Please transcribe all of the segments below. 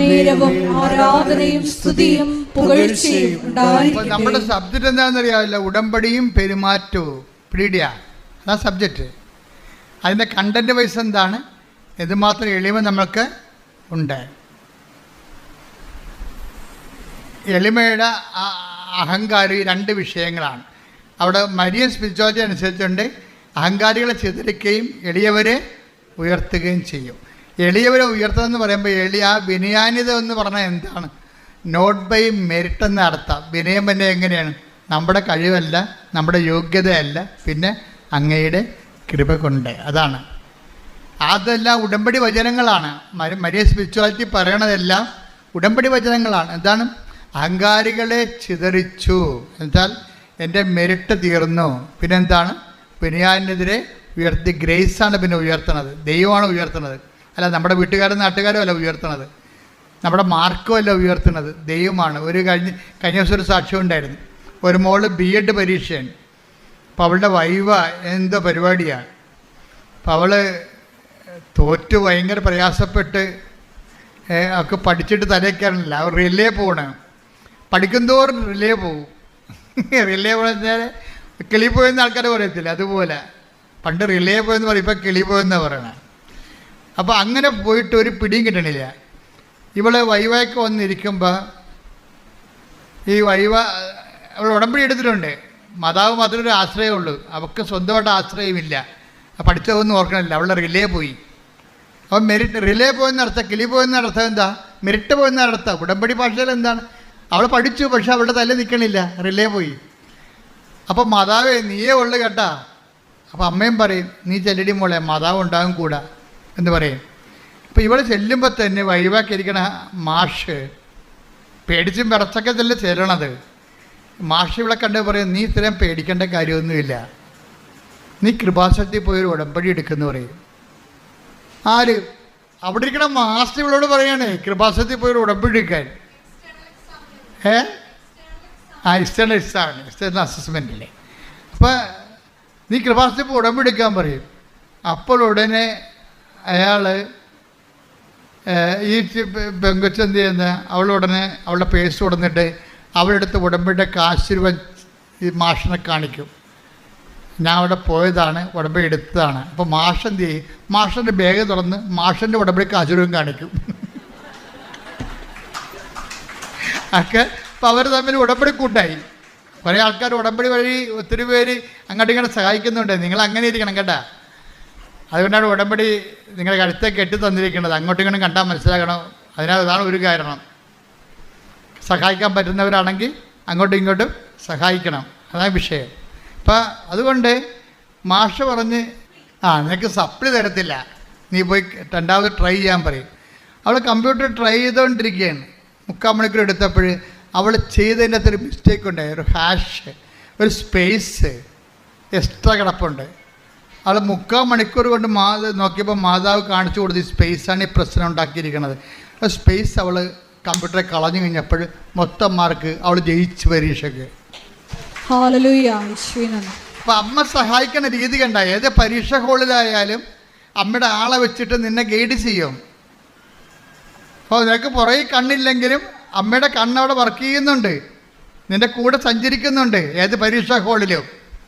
നേരവും ആരാധനയും സ്തുതിയും പുകഴ്ചയും അപ്പൊ ഉണ്ടായിരിക്കട്ടെ. നമ്മുടെ സബ്ജക്റ്റ് എന്താണെന്നറിയാവില്ല ഉടമ്പടിയും പെരുമാറ്റവും. പീഡിയ അതാ സബ്ജക്റ്റ് അതിന്റെ കണ്ടന്റ് വൈസ് എന്താണ്? എന്തുമാത്രം എളിമ നമ്മൾക്ക് ഉണ്ട്. എളിമയുടെ അഹങ്കാരം രണ്ട് വിഷയങ്ങളാണ്. അവിടെ മരിയൻ സ്പിരിച്വാലിറ്റി അനുസരിച്ചുകൊണ്ട് അഹങ്കാരികളെ ചിതറിക്കുകയും എളിയവരെ ഉയർത്തുകയും ചെയ്യും. എളിയവരെ ഉയർത്തതെന്ന് പറയുമ്പോൾ എളിയ ആ വിനയാനിത എന്ന് പറഞ്ഞാൽ എന്താണ്? നോട്ട് ബൈ മെറിറ്റ് എന്ന അർത്ഥം. വിനയം പിന്നെ എങ്ങനെയാണ്? നമ്മുടെ കഴിവല്ല നമ്മുടെ യോഗ്യതയല്ല പിന്നെ അങ്ങയുടെ കൃപ കൊണ്ട് അതാണ്. അതെല്ലാം ഉടമ്പടി വചനങ്ങളാണ്. മരി- മരിയ സ്പിരിച്വാലിറ്റി പറയണതെല്ലാം ഉടമ്പടി വചനങ്ങളാണ്. എന്താണ്? അഹങ്കാരികളെ ചിതറിച്ചു. എന്നുവെച്ചാൽ എന്റെ മെരിട്ട് തീർന്നു. പിന്നെ എന്താണ് വിനയാനെതിരെ ഉയർത്തി ഗ്രേസാണ് പിന്നെ ഉയർത്തണത്. ദൈവമാണ് ഉയർത്തണത്. അല്ല നമ്മുടെ വീട്ടുകാരും നാട്ടുകാരും അല്ല ഉയർത്തണത് നമ്മുടെ മാർക്കും അല്ല ഉയർത്തുന്നത്. ദൈവമാണ്. ഒരു കഴിഞ്ഞ കഴിഞ്ഞ ദിവസം ഒരു സാക്ഷ്യം ഉണ്ടായിരുന്നു. ഒരു മോൾ ബി എഡ് പരീക്ഷയാണ്. അപ്പോൾ അവളുടെ വൈവ എന്തോ പരിപാടിയാണ് അപ്പോൾ അവൾ തോറ്റ് ഭയങ്കര പ്രയാസപ്പെട്ട് ഒക്കെ പഠിച്ചിട്ട് തലയ്ക്കാറില്ല അവർ റിലേ പോകണം പഠിക്കുന്തോറും റിലേ പോകും റിലേ പോയെന്നാൽ കിളി പോയെന്ന് ആൾക്കാർ പറയത്തില്ല. അതുപോലെ. പണ്ട് റിലേ പോയെന്ന് പറയും ഇപ്പം കിളി പോയെന്നാണ് പറയണത് അപ്പോൾ അങ്ങനെ പോയിട്ട് ഒരു പിടിയും കിട്ടണില്ല. ഇവളെ വൈവയൊക്കെ വന്നിരിക്കുമ്പോൾ ഈ വൈവ അവൾ ഉടമ്പടി എടുത്തിട്ടുണ്ട്. മാതാവ് മാത്രമേ ഒരു ആശ്രയമുള്ളൂ അവൾക്ക് സ്വന്തമായിട്ട് ആശ്രയമില്ല. പഠിച്ചതൊന്നും ഓർക്കണില്ല. അവളുടെ റിലേ പോയി. അപ്പം മെരിറ്റ് റിലേ പോയെന്ന അർത്ഥം കിളി പോയെന്ന അർത്ഥം എന്താ? മെരിറ്റ് പോയെന്ന അർത്ഥം. ഉടമ്പടി ഭാഷയിൽ എന്താണ്? അവൾ പഠിച്ചു പക്ഷെ അവളുടെ തല നിൽക്കണില്ല റിലേ പോയി. അപ്പം മാതാവേ നീയേ ഉള്ളു കേട്ടാ. അപ്പം അമ്മയും പറയും നീ ചെല്ലടി മോളെ മാതാവ് ഉണ്ടാകും കൂടാ. എന്ന് പറയും. ഇപ്പം ഇവിടെ ചെല്ലുമ്പോൾ തന്നെ വഴിവാക്കിയിരിക്കണ മാഷ് പേടിച്ചും വിറച്ചൊക്കെ തന്നെ ചെല്ലണത്. മാഷ് ഇവിടെ കണ്ട് പറയും നീ ഇത്രയും പേടിക്കേണ്ട കാര്യമൊന്നുമില്ല. നീ കൃപാശക്തി പോയി ഒരു ഉടമ്പടി എടുക്കുന്നു പറയും. ആര്? അവിടെ ഇരിക്കണ മാസ്റ്റർ ഇവളോട് പറയണേ കൃപാശക്തി പോയി ഒരു ഉടമ്പടി എടുക്കാൻ. ഏ? ആ ഇസ്റ്റേണൽ ഇസ്റ്റാണ് ഇസ്റ്റേണൽ അസസ്മെന്റ് അല്ലേ? അപ്പോൾ നീ കൃപാശക്തി പോയി ഉടമ്പടി എടുക്കാൻ പറയും. അപ്പോൾ ഉടനെ അയാൾ ഈ പെങ്കൊച്ച് എന്ത് അവളുടനെ അവളുടെ പേഴ്സ് കൊടുന്നിട്ട് അവളെടുത്ത് ഉടമ്പയുടെ കാശ് രൂപ ഈ മാഷിനെ കാണിക്കും. ഞാൻ അവിടെ പോയതാണ് ഉടമ്പടി എടുത്തതാണ്. അപ്പോൾ മാഷ് എന്ത് ചെയ്യും മാഷിന്റെ ബാഗ് തുറന്ന് മാഷിന്റെ ഉടമ്പടി കാശ് കാണിക്കും. ഒക്കെ അപ്പോൾ അവർ തമ്മിൽ ഉടമ്പടി കൂട്ടായി. കുറേ ആൾക്കാർ ഉടമ്പടി വഴി ഒത്തിരി പേര് അങ്ങോട്ടും ഇങ്ങോട്ട് സഹായിക്കുന്നുണ്ട്. നിങ്ങൾ അങ്ങനെ ഇരിക്കണം കേട്ടാ. അതുകൊണ്ടാണ് ഉടമ്പടി നിങ്ങളുടെ കഴുത്തെ കെട്ടി തന്നിരിക്കുന്നത്. അങ്ങോട്ടും ഇങ്ങോട്ടും കണ്ടാൽ മനസ്സിലാക്കണം അതിനാൽ അതാണ് ഒരു കാരണം. സഹായിക്കാൻ പറ്റുന്നവരാണെങ്കിൽ അങ്ങോട്ടും ഇങ്ങോട്ടും സഹായിക്കണം. അതാണ് വിഷയം. അപ്പം അതുകൊണ്ട് മാഷ പറഞ്ഞ് ആ നിനക്ക് സപ്ലി തരത്തില്ല. നീ പോയി രണ്ടാമത് ട്രൈ ചെയ്യാൻ പറയും. അവൾ കമ്പ്യൂട്ടർ ട്രൈ ചെയ്തുകൊണ്ടിരിക്കുകയാണ് മുക്കാൽ മണിക്കൂർ എടുത്തപ്പോൾ അവൾ ചെയ്തതിന്റെ അകത്തൊരു മിസ്റ്റേക്ക് ഉണ്ടായി. ഒരു ഹാഷ് ഒരു സ്പേസ് എക്സ്ട്രാ കിടപ്പുണ്ട്. അവൾ മുക്കാൽ മണിക്കൂർ കൊണ്ട് മാ നോക്കിയപ്പോൾ മാതാവ് കാണിച്ചു കൊടുത്ത് ഈ സ്പേസാണ് ഈ പ്രശ്നം ഉണ്ടാക്കിയിരിക്കുന്നത് സ്പേസ് അവൾ കമ്പ്യൂട്ടറെ കളഞ്ഞു കഴിഞ്ഞപ്പോൾ മൊത്തം മാർക്ക് അവൾ ജയിച്ചു പരീക്ഷയ്ക്ക്. അപ്പം അമ്മ സഹായിക്കുന്ന രീതി കണ്ട ഏത് പരീക്ഷ ഹോളിലായാലും അമ്മയുടെ ആളെ വെച്ചിട്ട് നിന്നെ ഗൈഡ് ചെയ്യും. അപ്പോൾ നിനക്ക് പുറകെ കണ്ണില്ലെങ്കിലും അമ്മയുടെ കണ്ണവിടെ വർക്ക് ചെയ്യുന്നുണ്ട്. നിന്റെ കൂടെ സഞ്ചരിക്കുന്നുണ്ട് ഏത് പരീക്ഷാ ഹോളിലും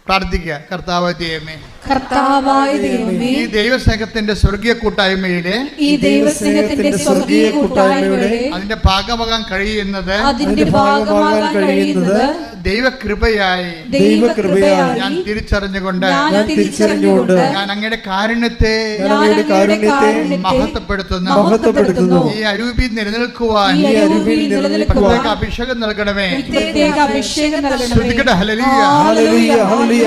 പ്രാർത്ഥിക്കുക. കർത്താവായ ദൈവമേ കർത്താവായ ദൈവമേ ഈ ദൈവസ്നേഹത്തിന്റെ സ്വർഗീയ കൂട്ടായ്മയിലെ ഈ ദൈവസ്നേഹത്തിന്റെ സ്വർഗീയ കൂട്ടായ്മയുടെ അതിന്റെ ഭാഗമാകാൻ കഴിയുന്നത് അതിന്റെ ഭാഗമാകാൻ കഴിയുന്നത് ദൈവകൃപയായി. ദൈവകൃപയായി. ഞാൻ തിരിച്ചറിഞ്ഞുകൊണ്ട് ഞാൻ തിരിച്ചറിഞ്ഞുകൊണ്ട് ഞാൻ അങ്ങയുടെ കാരുണ്യത്തെ അങ്ങയുടെ കാരുണ്യത്തെ മഹത്വപ്പെടുത്തുന്നു. മഹത്വപ്പെടുത്തുന്നു. ഈ അരൂപി നിലനിൽക്കുവാൻ ഈ അരുവിൽ നിലനിൽക്കുവാൻ അഭിഷേകം നൽകണമേ. പ്രത്യേക അഭിഷേകം നൽകണമേ. Hallelujah hallelujah.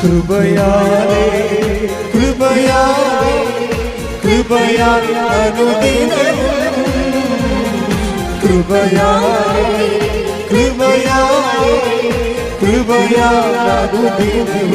കൃപയാലേ കൃപയാലേ കൃപയാൽ അനുദിനം. കൃപയാലേ കൃപയാലേ കൃപയാൽ അനുദിനം.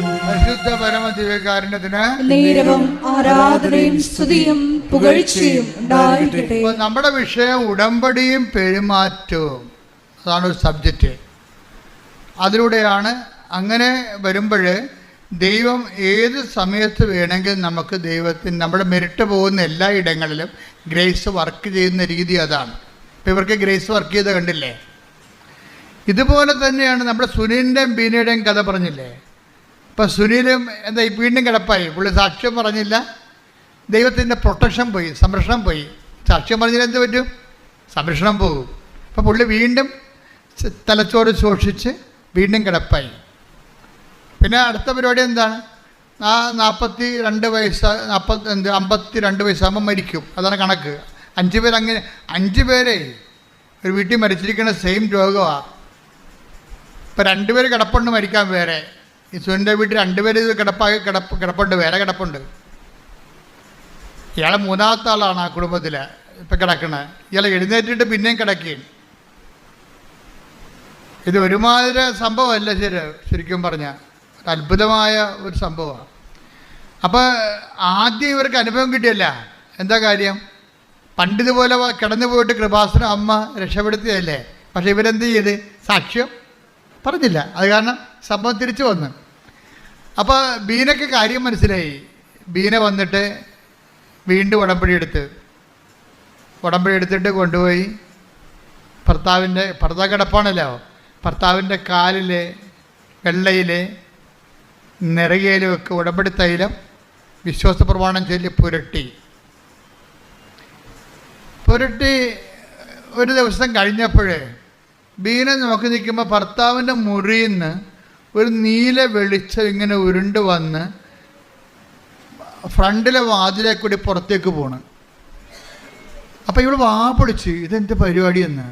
ബലവായോ നടത്തിടുന്നു ബലഹീനതയിൽ ബലമേകി ബലവായോ നടത്തിടുന്നു കൃപയായി കൃപയായി കൃപയാനുദിനം കൃപയായി കൃപയായി കൃപയാനുദിനം പരിശുദ്ധ പരമ ദിവ്യകാരുണ്യത്തിന് നേരവും ആരാധനയും സ്തുതിയും പുകഴ്ചയും ഉണ്ടായിരിക്കട്ടെ. ഇപ്പൊ നമ്മുടെ വിഷയം ഉടമ്പടിയും പെരുമാറ്റവും. അതാണ് ഒരു സബ്ജക്റ്റ് അതിലൂടെയാണ് അങ്ങനെ വരുമ്പോൾ ദൈവം ഏത് സമയത്ത് വേണമെങ്കിൽ നമുക്ക് ദൈവത്തിന് നമ്മുടെ മെരിട്ട് പോകുന്ന എല്ലാ ഇടങ്ങളിലും ഗ്രേസ് വർക്ക് ചെയ്യുന്ന രീതി അതാണ്. ഇപ്പം ഇവർക്ക് ഗ്രേസ് വർക്ക് ചെയ്ത് കണ്ടില്ലേ? ഇതുപോലെ തന്നെയാണ് നമ്മുടെ സുനിലിന്റെയും ബീനയുടെയും കഥ പറഞ്ഞില്ലേ? ഇപ്പം സുനിലും എന്താ വീണ്ടും കിടപ്പായി. പുള്ളി സാക്ഷ്യം പറഞ്ഞില്ല. ദൈവത്തിന്റെ പ്രൊട്ടക്ഷൻ പോയി സംരക്ഷണം പോയി. സാക്ഷ്യം പറഞ്ഞാൽ എന്ത് പറ്റും? സംരക്ഷണം പോകും. അപ്പോൾ പുള്ളി വീണ്ടും തലച്ചോറ് സൂക്ഷിച്ച് വീണ്ടും കിടപ്പായി. പിന്നെ അടുത്ത പരിപാടി എന്താണ് ആ നാൽപ്പത്തി രണ്ട് വയസ്സ് നാൽപ്പത്തി എന്ത് അമ്പത്തി രണ്ട് വയസ്സാകുമ്പോൾ മരിക്കും. അതാണ് കണക്ക്. അഞ്ച് പേര് അങ്ങനെ അഞ്ച് പേരെ ഒരു വീട്ടിൽ മരിച്ചിരിക്കുന്ന സെയിം രോഗമാണ് ഇപ്പം രണ്ടുപേർ കിടപ്പുണ്ട് മരിക്കാൻ വേറെ. സുനിന്റെ വീട്ടിൽ രണ്ടുപേര് കിടപ്പായി കിടപ്പ് കിടപ്പുണ്ട് വേറെ കിടപ്പുണ്ട്. ഇയാളെ മൂന്നാമത്തെ ആളാണ് ആ കുടുംബത്തിൽ ഇപ്പം കിടക്കണത് ഇയാൾ എഴുന്നേറ്റിട്ട് പിന്നെയും കിടക്കുകയും ഇത് ഒരുമാതിരി സംഭവമല്ല ശരി ശരിക്കും പറഞ്ഞാൽ ഒരു അത്ഭുതമായ ഒരു സംഭവമാണ് അപ്പോൾ ആദ്യം ഇവർക്ക് അനുഭവം കിട്ടിയല്ല. എന്താ കാര്യം? പണ്ടിതുപോലെ പോലെ കിടന്നു പോയിട്ട് കൃപാസന അമ്മ രക്ഷപ്പെടുത്തിയതല്ലേ? പക്ഷേ ഇവരെന്ത് ചെയ്ത്? സാക്ഷ്യം പറഞ്ഞില്ല. അത് കാരണം സംഭവം തിരിച്ചു വന്നു. അപ്പോൾ ബീനക്ക് കാര്യം മനസ്സിലായി. ബീന വന്നിട്ട് വീണ്ടും ഉടമ്പടി എടുത്ത്. ഉടമ്പടി എടുത്തിട്ട് കൊണ്ടുപോയി. ഭർത്താവിന്റെ ഭർത്താവ് കിടപ്പാണല്ലോ. ഭർത്താവിന്റെ കാലിൽ വെള്ളയിൽ നിറകയിലും ഉടമ്പടി തൈലം വിശ്വാസ പ്രമാണം ചൊല്ലി പുരട്ടി. പുരട്ടി ഒരു ദിവസം കഴിഞ്ഞപ്പോഴേ ബീന നോക്കി നിൽക്കുമ്പോൾ ഭർത്താവിന്റെ മുറിയിൽ നിന്ന് ഒരു നീല വെളിച്ചം ഇങ്ങനെ ഉരുണ്ട് വന്ന് ഫ്രണ്ടിലെ വാതിലെ കൂടി പുറത്തേക്ക് പോണ്. അപ്പോൾ ഇവൾ വാ പൊളിച്ച് ഇതെന്ത് പരിപാടിയെന്ന്?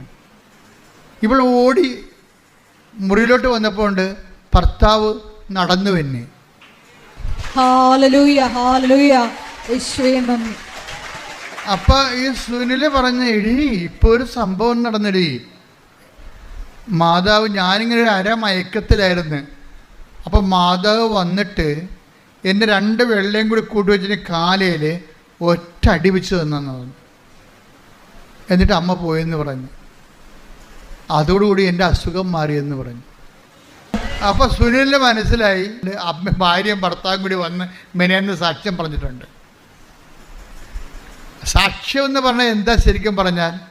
ഇവൾ ഓടി മുറിയിലോട്ട് വന്നപ്പോൾ ഉണ്ട് ഭർത്താവ് നടന്നു തന്നെ അപ്പൊ നന്ദി. അപ്പം ഈ സുനിൽ പറഞ്ഞ ഇടി ഇപ്പൊ ഒരു സംഭവം നടന്നെടി. മാതാവ് ഞാനിങ്ങനെ ഒരു അരമയക്കത്തിലായിരുന്നു. അപ്പം മാതാവ് വന്നിട്ട് എന്റെ രണ്ട് വെള്ളയും കൂടി കൂട്ടി വെച്ചിട്ട് കാലയിൽ ഒറ്റ അടി വെച്ച് തന്നെന്ന് പറഞ്ഞു. എന്നിട്ട് അമ്മ പോയെന്ന് പറഞ്ഞു. അതോടുകൂടി എന്റെ അസുഖം മാറിയെന്ന് പറഞ്ഞു. അപ്പോൾ സുനിലിന് മനസ്സിലായി അമ്മ ഭാര്യയും ഭർത്താവും കൂടി വന്ന് മെനയെന്ന് സാക്ഷ്യം പറഞ്ഞിട്ടുണ്ട്. സാക്ഷ്യം എന്ന് പറഞ്ഞാൽ എന്താ ശരിക്കും പറഞ്ഞാൽ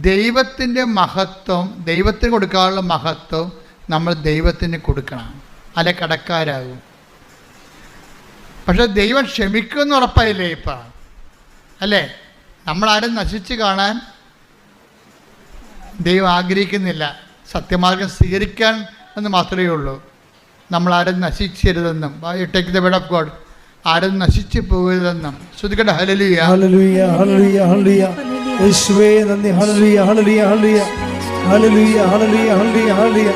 ദൈവത്തിന്റെ മഹത്വം ദൈവത്തിന് കൊടുക്കാനുള്ള മഹത്വം നമ്മൾ ദൈവത്തിന് കൊടുക്കണം. അല്ല കടക്കാരാകും. പക്ഷെ ദൈവം ക്ഷമിക്കുമെന്ന് ഉറപ്പായില്ലേ ഇപ്പം? അല്ലേ? നമ്മളാരും നശിച്ച് കാണാൻ ദൈവം ആഗ്രഹിക്കുന്നില്ല. സത്യമാർഗം സ്വീകരിക്കാൻ എന്ന് മാത്രമേ ഉള്ളൂ. നമ്മളാരും നശിച്ചരുതെന്നും take the bed of God ആരും നശിച്ചു പോകരുതെന്നും. ശ്രുതികട ഹലലുയാ ഹല്ലേലൂയ ഹല്ലേലൂയ ഹല്ലേലൂയ. യേശുവേ നന്ദി. Hallelujah hallelujah hallelujah. Hallelujah hallelujah hallelujah hallelujah.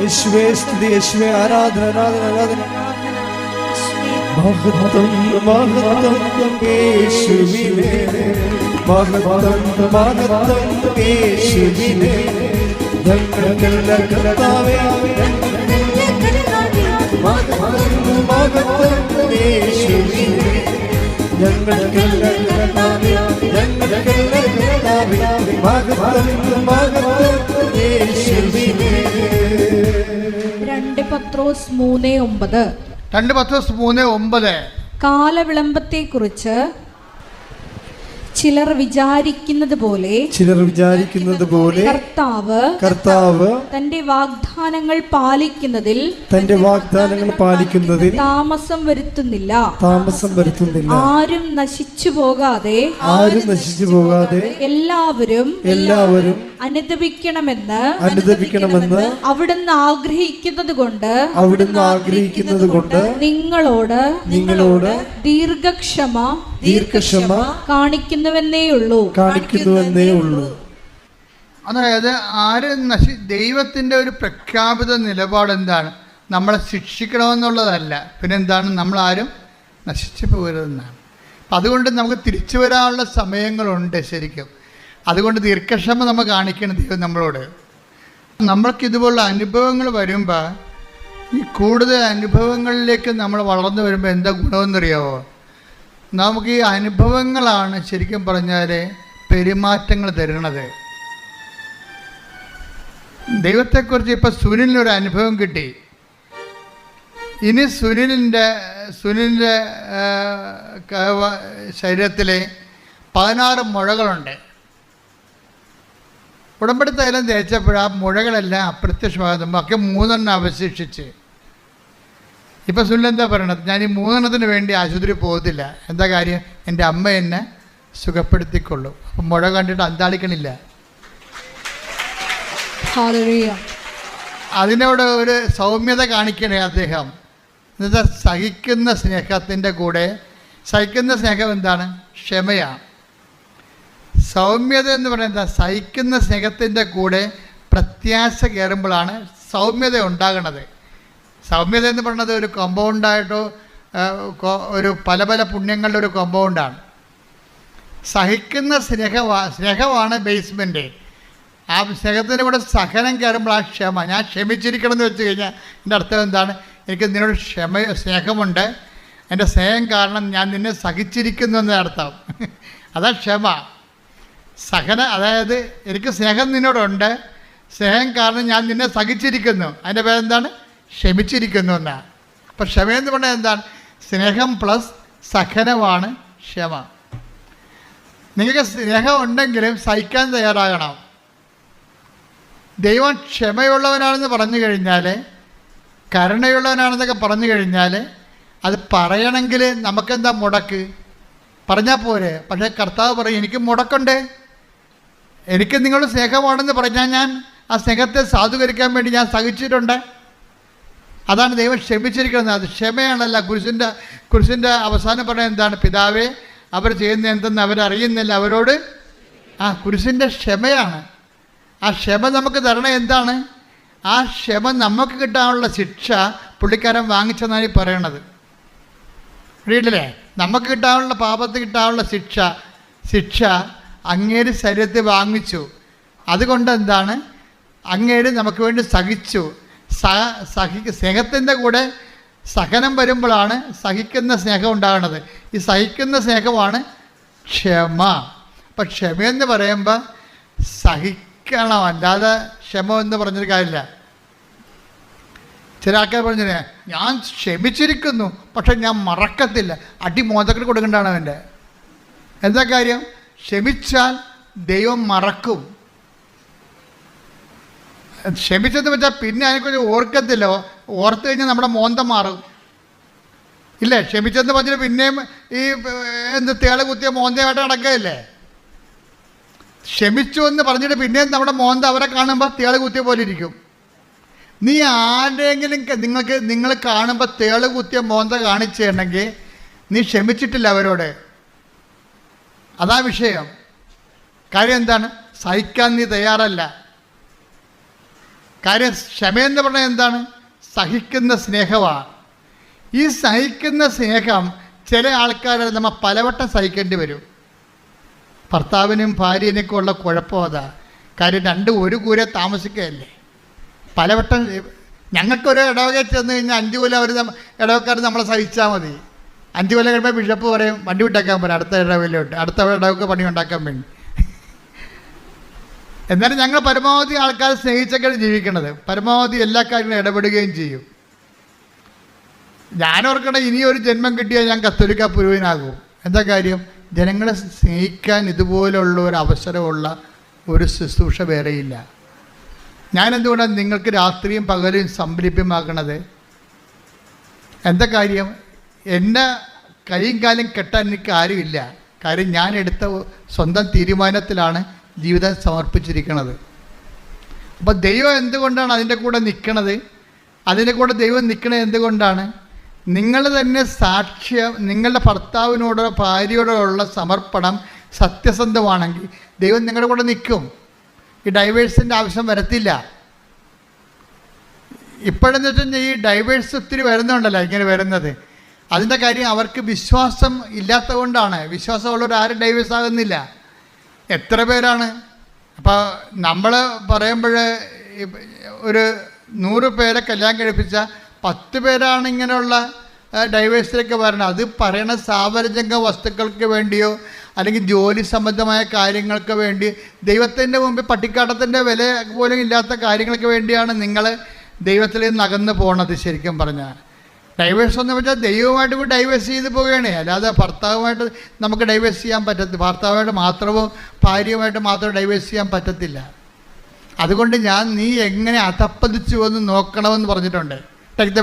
യേശുവേ സ്തുതി. യേശുവേ ആരാധന ആരാധന ആരാധന. മഹത്വം മഹത്വം യേശുവിനെ. മഹത്വം മഹത്വം യേശുവിനെ. ഞങ്ങളുടെ കർത്താവേ മഹത്വം മഹത്വം യേശുവിനെ. രണ്ട് പത്രോസ് മൂന്ന് ഒമ്പത്. രണ്ട് പത്രോസ് മൂന്ന് ഒമ്പത്. കാലവിളംബത്തെക്കുറിച്ച് ചിലർ വിചാരിക്കുന്നത് പോലെ ചിലർ വിചാരിക്കുന്നത് പോലെ കർത്താവ് കർത്താവ് തന്റെ വാഗ്ദാനങ്ങൾ പാലിക്കുന്നതിൽ തന്റെ വാഗ്ദാനങ്ങൾ പാലിക്കുന്നതിൽ താമസം വരുത്തുന്നില്ല. താമസം വരുത്തുന്നില്ല. ആരും നശിച്ചു പോകാതെ ആരും നശിച്ചു പോകാതെ എല്ലാവരും എല്ലാവരും അനുദപിക്കണമെന്ന് അനുദപിക്കണമെന്ന് അവിടുന്ന് ആഗ്രഹിക്കുന്നത് കൊണ്ട് അവിടുന്ന് ആഗ്രഹിക്കുന്നത് കൊണ്ട് നിങ്ങളോട് നിങ്ങളോട് ദീർഘക്ഷമ ദീർഘക്ഷമ കാണിക്കുന്നുവെന്നേയുള്ളൂ. കാണിക്കുന്നുവെന്നേ ഉള്ളൂ അതായത് ആര് നശി ദൈവത്തിന്റെ ഒരു പ്രഖ്യാപിത നിലപാട് എന്താണ് നമ്മളെ ശിക്ഷിക്കണമെന്നുള്ളതല്ല. പിന്നെന്താണ്? ആരും നശിച്ചു പോകരുതെന്നാണ്. അപ്പം അതുകൊണ്ട് നമുക്ക് തിരിച്ചു വരാനുള്ള സമയങ്ങളുണ്ട് ശരിക്കും. അതുകൊണ്ട് ദീർഘക്ഷമ നമ്മൾ കാണിക്കണം ദൈവം നമ്മളോട്. നമ്മൾക്ക് ഇതുപോലുള്ള അനുഭവങ്ങൾ വരുമ്പോൾ ഈ കൂടുതൽ അനുഭവങ്ങളിലേക്ക് നമ്മൾ വളർന്നു വരുമ്പോൾ എന്താ ഗുണമെന്നറിയാവോ? നമുക്ക് ഈ അനുഭവങ്ങളാണ് ശരിക്കും പറഞ്ഞാൽ പെരുമാറ്റങ്ങൾ തരുന്നത്. ദൈവത്തെക്കുറിച്ച് ഇപ്പോൾ സുനിലിനൊരു അനുഭവം കിട്ടി. ഇനി സുനിലിന്റെ സുനിലിന്റെ ശരീരത്തിൽ പതിനാറ് മുഴകളുണ്ട്. ഉടമ്പടി തൈലം തേച്ചപ്പോൾ ആ മുഴകളെല്ലാം അപ്രത്യക്ഷമാകുന്നു ബാക്കി മൂന്നെണ്ണം അവശേഷിച്ച്. ഇപ്പം സുനിൽ എന്താ പറയണത്? ഞാൻ ഈ മൂന്നെണ്ണത്തിന് വേണ്ടി ആശുപത്രി പോകത്തില്ല. എന്താ കാര്യം? എന്റെ അമ്മ എന്നെ സുഖപ്പെടുത്തിക്കൊള്ളും. അപ്പം മുഴ കണ്ടിട്ട് അന്താളിക്കണില്ല. അതിനോട് ഒരു സൗമ്യത കാണിക്കണേ അദ്ദേഹം. എന്നുവെച്ചാൽ സഹിക്കുന്ന സ്നേഹത്തിന്റെ കൂടെ. സഹിക്കുന്ന സ്നേഹം എന്താണ്? ക്ഷമയാണ്. സൗമ്യത എന്ന് പറയുന്നത് സഹിക്കുന്ന സ്നേഹത്തിന്റെ കൂടെ പ്രത്യാശ കയറുമ്പോഴാണ് സൗമ്യത ഉണ്ടാകുന്നത്. സൗമ്യത എന്ന് പറയുന്നത് ഒരു കോമ്പൗണ്ടായിട്ടോ ഒരു പല പല പുണ്യങ്ങളുടെ ഒരു കോമ്പൗണ്ടാണ് സഹിക്കുന്ന സ്നേഹ സ്നേഹമാണ് ബേസ്മെന്റ് ആ സ്നേഹത്തിന്റെ കൂടെ സഹനം കയറുമ്പോൾ ആ ക്ഷമ ഞാൻ ക്ഷമിച്ചിരിക്കണം എന്ന് വെച്ച് കഴിഞ്ഞാൽ എന്റെ അർത്ഥം എന്താണ്? എനിക്ക് നിന്നോട് ക്ഷമ സ്നേഹമുണ്ട്. എന്റെ സ്നേഹം കാരണം ഞാൻ നിന്നെ സഹിച്ചിരിക്കുന്നു എന്ന അർത്ഥം അതാ ക്ഷമ. സഹന അതായത് എനിക്ക് സ്നേഹം നിന്നോടുണ്ട്. സ്നേഹം കാരണം ഞാൻ നിന്നെ സഹിച്ചിരിക്കുന്നു. അതിന്റെ പേരെന്താണ്? ക്ഷമിച്ചിരിക്കുന്നു എന്നാണ് അപ്പം ക്ഷമയെന്ന് പറഞ്ഞാൽ എന്താണ്? സ്നേഹം പ്ലസ് സഹനമാണ് ക്ഷമ. നിങ്ങൾക്ക് സ്നേഹം ഉണ്ടെങ്കിലും സഹിക്കാൻ തയ്യാറാകണം. ദൈവം ക്ഷമയുള്ളവനാണെന്ന് പറഞ്ഞു കഴിഞ്ഞാൽ കരുണയുള്ളവനാണെന്നൊക്കെ പറഞ്ഞു കഴിഞ്ഞാൽ അത് പറയണമെങ്കിൽ നമുക്കെന്താ മുടക്ക്? പറഞ്ഞാൽ പോരെ. പക്ഷേ കർത്താവ് പറയും എനിക്ക് മുടക്കുണ്ട്. എനിക്ക് നിങ്ങളുടെ സ്നേഹമാണെന്ന് പറഞ്ഞാൽ ഞാൻ ആ സ്നേഹത്തെ സാധൂകരിക്കാൻ വേണ്ടി ഞാൻ സഹിച്ചിട്ടുണ്ട്. അതാണ് ദൈവം ക്ഷമിച്ചിരിക്കുന്നത്. അത് ക്ഷമയാണല്ല. കുരിശിന്റെ കുരിശിന്റെ അവസാനം പറയുന്നത് എന്താണ്? പിതാവേ അവർ ചെയ്യുന്ന എന്തെന്ന് അവരറിയുന്നില്ല. അവരോട് ആ കുരിശിന്റെ ക്ഷമയാണ്. ആ ക്ഷമ നമുക്ക് തരണം എന്താണ്? ആ ക്ഷമ നമുക്ക് കിട്ടാനുള്ള ശിക്ഷ പുള്ളിക്കാരൻ വാങ്ങിച്ചെന്നാണ് ഈ പറയണത്. വീട്ടിലെ നമുക്ക് കിട്ടാനുള്ള പാപത്ത് കിട്ടാനുള്ള ശിക്ഷ ശിക്ഷ അങ്ങേര് ശരീരത്തെ വാങ്ങിച്ചു. അതുകൊണ്ട് എന്താണ് അങ്ങേര് നമുക്ക് വേണ്ടി സഹിച്ചു. സഹ സഹി സ്നേഹത്തിന്റെ കൂടെ സഹനം വരുമ്പോഴാണ് സഹിക്കുന്ന സ്നേഹം ഉണ്ടാകുന്നത്. ഈ സഹിക്കുന്ന സ്നേഹമാണ് ക്ഷമ. അപ്പം ക്ഷമയെന്ന് പറയുമ്പോൾ സഹിക്കണം അല്ലാതെ ക്ഷമ എന്ന് പറഞ്ഞൊരു കാര്യമില്ല. ചില ആൾക്കാർ പറഞ്ഞില്ലേ ഞാൻ ക്ഷമിച്ചിരിക്കുന്നു പക്ഷെ ഞാൻ മറക്കത്തില്ല. അടി കൊടുക്കേണ്ടതാണ് അവന്റെ. എന്താ കാര്യം? ക്ഷമിച്ചാൽ ദൈവം മറക്കും. ക്ഷമിച്ചെന്ന് വെച്ചാൽ പിന്നെ അതിനെക്കുറിച്ച് ഓർക്കത്തില്ല. ഓർത്ത് കഴിഞ്ഞാൽ നമ്മുടെ മോന്ത മാറും. ഇല്ലേ? ക്ഷമിച്ചെന്ന് പറഞ്ഞിട്ട് പിന്നെയും ഈ എന്ത് തേള കുത്തിയ മോന്തയായിട്ട് നടക്കുകയല്ലേ? ക്ഷമിച്ചു എന്ന് പറഞ്ഞിട്ട് പിന്നെയും നമ്മുടെ മോന്ത അവരെ കാണുമ്പോൾ തേൾ കുത്തിയ പോലെ ഇരിക്കും. നീ ആരെങ്കിലും നിങ്ങൾക്ക് നിങ്ങൾ കാണുമ്പോൾ തേൾ കുത്തിയ മോന്ത കാണിച്ചിട്ടുണ്ടെങ്കിൽ നീ ക്ഷമിച്ചിട്ടില്ല അവരോട്. അതാ വിഷയം. കാര്യം എന്താണ്? സഹിക്കാൻ നീ തയ്യാറല്ല. കാര്യം ക്ഷമയെന്ന് പറഞ്ഞാൽ എന്താണ്? സഹിക്കുന്ന സ്നേഹമാണ്. ഈ സഹിക്കുന്ന സ്നേഹം ചില ആൾക്കാർ നമ്മൾ പലവട്ടം സഹിക്കേണ്ടി വരും. ഭർത്താവിനും ഭാര്യനൊക്കെ ഉള്ള കുഴപ്പം അതാ. കാര്യം രണ്ടും ഒരു കൂര താമസിക്കുകയല്ലേ. പലവട്ടം ഞങ്ങൾക്കൊരു ഇടവകയിൽ ചെന്ന് കഴിഞ്ഞാൽ അഞ്ച് കൊല്ലം അവർ ഇടവക്കാർ നമ്മളെ സഹിച്ചാൽ മതി. അഞ്ച് കൊല്ലം കഴിയുമ്പോൾ ബിഷപ്പ് പറയും വണ്ടി വിട്ടേക്കാൻ പറയും അടുത്ത ഇടവിലോട്ട് അടുത്ത ഇടവൊക്കെ പണി ഉണ്ടാക്കാൻ വേണ്ടി. എന്നാലും ഞങ്ങൾ പരമാവധി ആൾക്കാർ സ്നേഹിച്ചൊക്കെയാണ് ജീവിക്കുന്നത്. പരമാവധി എല്ലാ കാര്യങ്ങളും ഇടപെടുകയും ചെയ്യും. ഞാനോർക്കണ ഇനി ഒരു ജന്മം കിട്ടിയാൽ ഞാൻ കത്തോലിക്ക പുരുവനാകും എന്താ കാര്യം? ജനങ്ങളെ സ്നേഹിക്കാൻ ഇതുപോലുള്ള ഒരു അവസരമുള്ള ഒരു ശുശ്രൂഷ വേറെയില്ല ഞാൻ എന്തുകൊണ്ടാണ് നിങ്ങൾക്ക് രാത്രിയും പകലും സംഭരിപ്യമാക്കണത് എന്താ കാര്യം? എന്നെ കൈയും കാലം കെട്ടാൻ എനിക്ക് ആരുമില്ല. കാര്യം ഞാൻ എടുത്ത സ്വന്തം തീരുമാനത്തിലാണ് ജീവിതം സമർപ്പിച്ചിരിക്കുന്നത് അപ്പോൾ ദൈവം എന്തുകൊണ്ടാണ് അതിന്റെ കൂടെ നിൽക്കണത് അതിന്റെ കൂടെ ദൈവം നിൽക്കണത് എന്തുകൊണ്ടാണ്? നിങ്ങൾ തന്നെ സാക്ഷ്യം നിങ്ങളുടെ ഭർത്താവിനോടോ ഭാര്യയോടോ ഉള്ള സമർപ്പണം സത്യസന്ധമാണെങ്കിൽ ദൈവം നിങ്ങളുടെ കൂടെ നിൽക്കും. ഈ ഡൈവേഴ്സിന്റെ ആവശ്യം വരത്തില്ല. ഇപ്പോഴെന്ന് വെച്ചാൽ ഈ ഡൈവേഴ്സ് ഒത്തിരി വരുന്നുണ്ടല്ലോ ഇങ്ങനെ വരുന്നത്. അതിന്റെ കാര്യം അവർക്ക് വിശ്വാസം ഇല്ലാത്തത് കൊണ്ടാണ് വിശ്വാസമുള്ളവർ ആരും ഡൈവേഴ്സ് ആകുന്നില്ല. എത്ര പേരാണ്? അപ്പോൾ നമ്മൾ പറയുമ്പോൾ ഒരു നൂറ് പേരെ കല്യാണം കഴിപ്പിച്ച പത്ത് പേരാണ് ഇങ്ങനെയുള്ള ഡൈവേഴ്സിലേക്ക് വരണം അത് പറയണ സാവരജംഗ വസ്തുക്കൾക്ക് വേണ്ടിയോ അല്ലെങ്കിൽ ജോലി സംബന്ധമായ കാര്യങ്ങൾക്ക് വേണ്ടി ദൈവത്തിന്റെ മുമ്പിൽ പട്ടിക്കാട്ടത്തിന്റെ വില പോലും ഇല്ലാത്ത കാര്യങ്ങൾക്ക് വേണ്ടിയാണ് നിങ്ങൾ ദൈവത്തിൽ നിന്ന് അകന്നു പോണത് ശരിക്കും പറഞ്ഞാൽ. ഡൈവേഴ്സ് എന്ന് വെച്ചാൽ ദൈവമായിട്ട് ഇപ്പോൾ ഡൈവേഴ്സ് ചെയ്ത് പോവുകയാണ്. അല്ലാതെ ഭർത്താവുമായിട്ട് നമുക്ക് ഡൈവേഴ്സ് ചെയ്യാൻ പറ്റത്തില്ല ഭർത്താവുമായിട്ട് മാത്രവും ഭാര്യയുമായിട്ട് മാത്രം ഡൈവേഴ്സ് ചെയ്യാൻ പറ്റത്തില്ല. അതുകൊണ്ട് ഞാൻ നീ എങ്ങനെ അതപ്പതിച്ചു എന്ന് നോക്കണമെന്ന് പറഞ്ഞിട്ടുണ്ട്.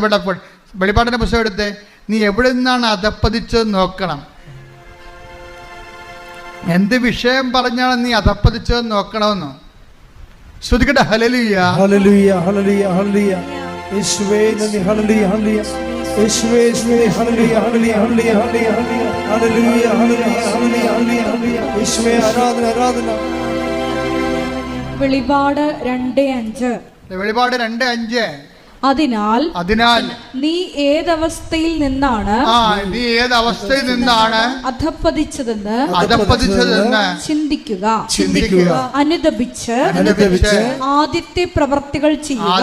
വെടപ്പോൾ വെളിപ്പാടിന്റെ പുസ്തകം എടുത്ത്. നീ എവിടെ നിന്നാണ് അതപ്പതിച്ചതെന്ന് നോക്കണം. എന്ത് വിഷയം പറഞ്ഞാണ് നീ അതപ്പതിച്ചതെന്ന് നോക്കണമെന്നോ? ശ്രുതിക്കട്ടെ ഹലലുയ്യ ഹലലുയ്യ ഹലലുയ്യ ഹലലുയ്യ യേശുവേ ഹലലുയ്യ ഹല്ലേലൂയ. യേശുവേ യേശുവേ hallelujah hallelujah hallelujah hallelujah hallelujah hallelujah hallelujah hallelujah. യേശുവേ ആരാധന ആരാധന. വെളിപാട് രണ്ട് അഞ്ച്. വെളിപാട് രണ്ട് അഞ്ച്. അതിനാൽ അതിനാൽ നീ ഏതവസ്ഥയിൽ നിന്നാണ് നീ ഏത് അവസ്ഥയിൽ നിന്നാണ് അധപ്പതിച്ചതെന്ന് അധപ്പതിച്ചതെന്ന് ചിന്തിക്കുക. ചിന്തിക്കുക. അനുദപിച്ച് അനുദപിച്ച് ആദ്യത്തെ പ്രവർത്തികൾ ചെയ്യുക.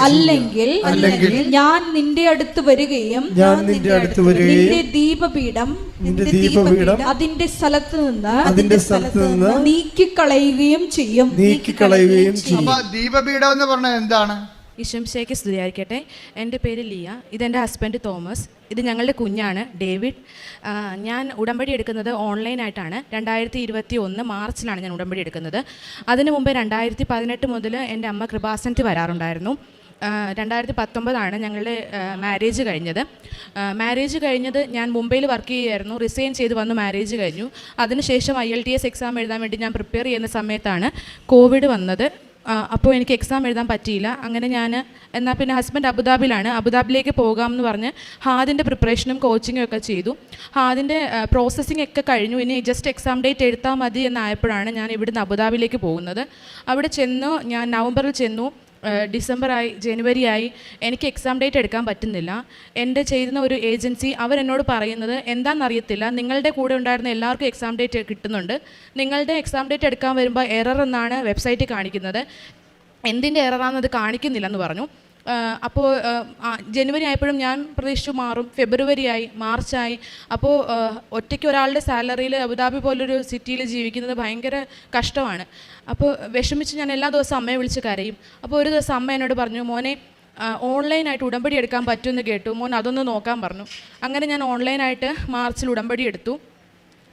അല്ലെങ്കിൽ അല്ലെങ്കിൽ ഞാൻ നിന്റെ അടുത്ത് വരികയും ഞാൻ നിന്റെ അടുത്ത് വരികയും നിന്റെ ദീപപീഠം നിന്റെ ദീപപീഠം അതിന്റെ സ്ഥലത്ത് നിന്ന് അതിന്റെ സ്ഥലത്ത് നിന്ന് നീക്കിക്കളയുകയും ചെയ്യും. നീക്കിക്കളയുകയും ചെയ്യും. ദീപപീഠം എന്ന് പറഞ്ഞാൽ എന്താണ്? ഈശംശയ്ക്ക് സ്തുതിയായിരിക്കട്ടെ. എന്റെ പേര് ലിയ. ഇതെന്റെ ഹസ്ബൻഡ് തോമസ്. ഇത് ഞങ്ങളുടെ കുഞ്ഞാണ് ഡേവിഡ്. ഞാൻ ഉടമ്പടി എടുക്കുന്നത് ഓൺലൈനായിട്ടാണ് രണ്ടായിരത്തി ഇരുപത്തി ഒന്ന് മാർച്ചിലാണ് ഞാൻ ഉടമ്പടി എടുക്കുന്നത്. അതിനു മുമ്പ് രണ്ടായിരത്തി പതിനെട്ട് മുതൽ എന്റെ അമ്മ കൃപാസനത്തിൽ വരാറുണ്ടായിരുന്നു. രണ്ടായിരത്തി പത്തൊമ്പതാണ് ഞങ്ങളുടെ മാരേജ് കഴിഞ്ഞത്. മാരേജ് കഴിഞ്ഞത് ഞാൻ മുംബൈയിൽ വർക്ക് ചെയ്യുമായിരുന്നു റിസൈൻ ചെയ്ത് വന്ന് മാരേജ് കഴിഞ്ഞു. അതിനുശേഷം IELTS exam എഴുതാൻ വേണ്ടി ഞാൻ പ്രിപ്പയർ ചെയ്യുന്ന സമയത്താണ് കോവിഡ് വന്നത്. അപ്പോൾ എനിക്ക് എക്സാം എഴുതാൻ പറ്റിയില്ല. അങ്ങനെ ഞാൻ എന്നാൽ പിന്നെ ഹസ്ബൻഡ് അബുദാബിയിലാണ്. അബുദാബിലേക്ക് പോകാം എന്ന് പറഞ്ഞ് ഹാദിന്റെ പ്രിപ്പറേഷനും കോച്ചിങ്ങും ഒക്കെ ചെയ്തു. ഹാദിന്റെ പ്രോസസ്സിംഗ് ഒക്കെ കഴിഞ്ഞു. ഇനി ജസ്റ്റ് എക്സാം ഡേറ്റ് എഴുത്താൽ മതി എന്നായപ്പോഴാണ് ഞാൻ ഇവിടുന്ന് അബുദാബിയിലേക്ക് പോകുന്നത്. അവിടെ ചെന്നു ഞാൻ നവംബറിൽ ചെന്നു. ഡിസംബറായി ജനുവരിയായി എനിക്ക് എക്സാം ഡേറ്റ് എടുക്കാൻ പറ്റുന്നില്ല. എന്റെ ചെയ്യുന്ന ഒരു ഏജൻസി അവരെന്നോട് പറയുന്നത് എന്താണെന്നറിയത്തില്ല നിങ്ങളുടെ കൂടെ ഉണ്ടായിരുന്ന എല്ലാവർക്കും എക്സാം ഡേറ്റ് കിട്ടുന്നുണ്ട്. നിങ്ങളുടെ എക്സാം ഡേറ്റ് എടുക്കാൻ വരുമ്പോൾ എറർ എന്നാണ് വെബ്സൈറ്റ് കാണിക്കുന്നത്. എന്തിന്റെ എററാണെന്നത് കാണിക്കുന്നില്ലെന്ന് പറഞ്ഞു. അപ്പോൾ ജനുവരി ആയപ്പോഴും ഞാൻ പ്രതീക്ഷിച്ചു മാറും. ഫെബ്രുവരി ആയി മാർച്ചായി അപ്പോൾ ഒറ്റയ്ക്ക് ഒരാളുടെ സാലറിയിൽ അബുദാബി പോലൊരു സിറ്റിയിൽ ജീവിക്കുന്നത് ഭയങ്കര കഷ്ടമാണ്. അപ്പോൾ വിഷമിച്ച് ഞാൻ എല്ലാ ദിവസവും അമ്മയെ വിളിച്ച് കരയും. അപ്പോൾ ഒരു ദിവസം അമ്മ എന്നോട് പറഞ്ഞു മോനെ ഓൺലൈനായിട്ട് ഉടമ്പടി എടുക്കാൻ പറ്റുമെന്ന് കേട്ടു. മോൻ അതൊന്ന് നോക്കാൻ പറഞ്ഞു. അങ്ങനെ ഞാൻ ഓൺലൈനായിട്ട് മാർച്ചിൽ ഉടമ്പടി എടുത്തു.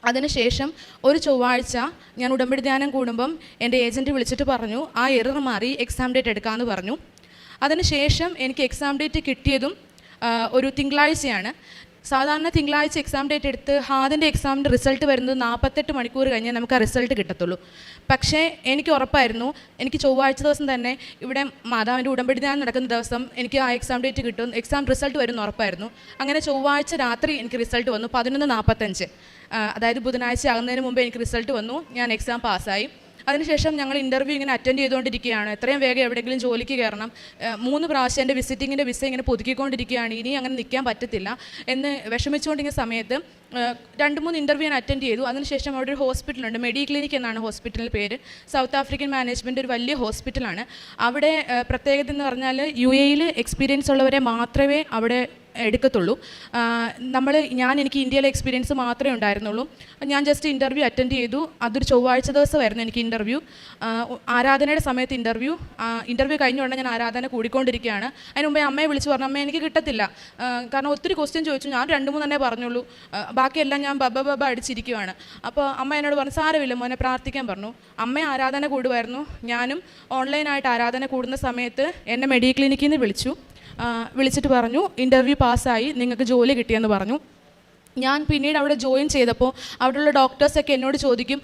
അതിനുശേഷം ഒരു ചൊവ്വാഴ്ച ഞാൻ ഉടമ്പടി ധ്യാനം കൂടുമ്പം എന്റെ ഏജന്റ് വിളിച്ചിട്ട് പറഞ്ഞു ആ എറർ മാറി എക്സാം ഡേറ്റ് എടുക്കാമെന്ന് പറഞ്ഞു. അതിനുശേഷം എനിക്ക് എക്സാം ഡേറ്റ് കിട്ടിയതും ഒരു തിങ്കളാഴ്ചയാണ്. സാധാരണ തിങ്കളാഴ്ച എക്സാം ഡേറ്റ് എടുത്ത് ഹാദിന്റെ എക്സാമിന്റെ റിസൾട്ട് വരുന്നത് നാൽപ്പത്തെട്ട് മണിക്കൂർ കഴിഞ്ഞാൽ നമുക്ക് ആ റിസൾട്ട് കിട്ടത്തുള്ളൂ. പക്ഷേ എനിക്ക് ഉറപ്പായിരുന്നു എനിക്ക് ചൊവ്വാഴ്ച ദിവസം തന്നെ ഇവിടെ മാതാവിന്റെ ഉടമ്പടി ഞാൻ നടക്കുന്ന ദിവസം എനിക്ക് ആ എക്സാം ഡേറ്റ് കിട്ടും എക്സാം റിസൾട്ട് വരും ഉറപ്പായിരുന്നു. അങ്ങനെ ചൊവ്വാഴ്ച രാത്രി എനിക്ക് റിസൾട്ട് വന്നു പതിനൊന്ന് നാൽപ്പത്തഞ്ച് അതായത് ബുധനാഴ്ച ആകുന്നതിന് മുമ്പ് എനിക്ക് റിസൾട്ട് വന്നു ഞാൻ എക്സാം പാസ്സായി അതിനുശേഷം ഞങ്ങൾ ഇന്റർവ്യൂ ഇങ്ങനെ അറ്റൻഡ് ചെയ്തുകൊണ്ടിരിക്കുകയാണ്. എത്രയും വേഗം എവിടെയെങ്കിലും ജോലിക്ക് കയറണം. മൂന്ന് പ്രാവശ്യം എന്റെ വിസിറ്റിങ്ങിന്റെ വിസ ഇങ്ങനെ പുതുക്കിക്കൊണ്ടിരിക്കുകയാണ്. ഇനി അങ്ങനെ നിൽക്കാൻ പറ്റത്തില്ല. എന്ന് വിഷമിച്ചുകൊണ്ടിരിക്കുന്ന സമയത്ത് രണ്ട് മൂന്ന് ഇന്റർവ്യൂ ഞാൻ അറ്റൻഡ് ചെയ്തു. അതിനുശേഷം അവിടെ ഒരു ഹോസ്പിറ്റലുണ്ട് മെഡി ക്ലിനിക് എന്നാണ് ഹോസ്പിറ്റലിന്റെ പേര്. സൗത്ത് ആഫ്രിക്കൻ മാനേജ്മെന്റ് ഒരു വലിയ ഹോസ്പിറ്റലാണ് അവിടെ പ്രത്യേകത എന്ന് പറഞ്ഞാൽ യു എയിൽ എക്സ്പീരിയൻസ് ഉള്ളവരെ മാത്രമേ അവിടെ എടുക്കത്തുള്ളൂ. നമ്മൾ ഞാൻ എനിക്ക് ഇന്ത്യയിലെ എക്സ്പീരിയൻസ് മാത്രമേ ഉണ്ടായിരുന്നുള്ളൂ. ഞാൻ ജസ്റ്റ് ഇന്റർവ്യൂ അറ്റൻഡ് ചെയ്തു. അതൊരു ചൊവ്വാഴ്ച ദിവസമായിരുന്നു എനിക്ക് ഇന്റർവ്യൂ ആരാധനയുടെ സമയത്ത് ഇന്റർവ്യൂ ഇന്റർവ്യൂ കഴിഞ്ഞ ഉടനെ ഞാൻ ആരാധന കൂടിക്കൊണ്ടിരിക്കുകയാണ്. അതിന് മുമ്പേ അമ്മയെ വിളിച്ച് പറഞ്ഞു അമ്മ എനിക്ക് കിട്ടത്തില്ല. കാരണം ഒത്തിരി ക്വസ്റ്റ്യൻ ചോദിച്ചു. ഞാൻ രണ്ട് മൂന്നെണ്ണേ പറഞ്ഞുള്ളൂ. ബാക്കിയെല്ലാം ഞാൻ ബബ ബബ അടിച്ചിരിക്കുവാണ്. അപ്പോൾ അമ്മ എന്നോട് പറഞ്ഞു സാരമില്ല മോനെ പ്രാർത്ഥിക്കാൻ പറഞ്ഞു. അമ്മ ആരാധന കൂടുമായിരുന്നു. ഞാനും ഓൺലൈനായിട്ട് ആരാധന കൂടുന്ന സമയത്ത് എന്നെ മെഡിക്കൽ ക്ലിനിക്കിൽ നിന്ന് വിളിച്ചു. വിളിച്ചിട്ട് പറഞ്ഞു ഇന്റർവ്യൂ പാസ്സായി നിങ്ങൾക്ക് ജോലി കിട്ടിയെന്ന് പറഞ്ഞു. ഞാൻ പിന്നീട് അവിടെ ജോയിൻ ചെയ്തപ്പോൾ അവിടെയുള്ള ഡോക്ടേഴ്സൊക്കെ എന്നോട് ചോദിക്കും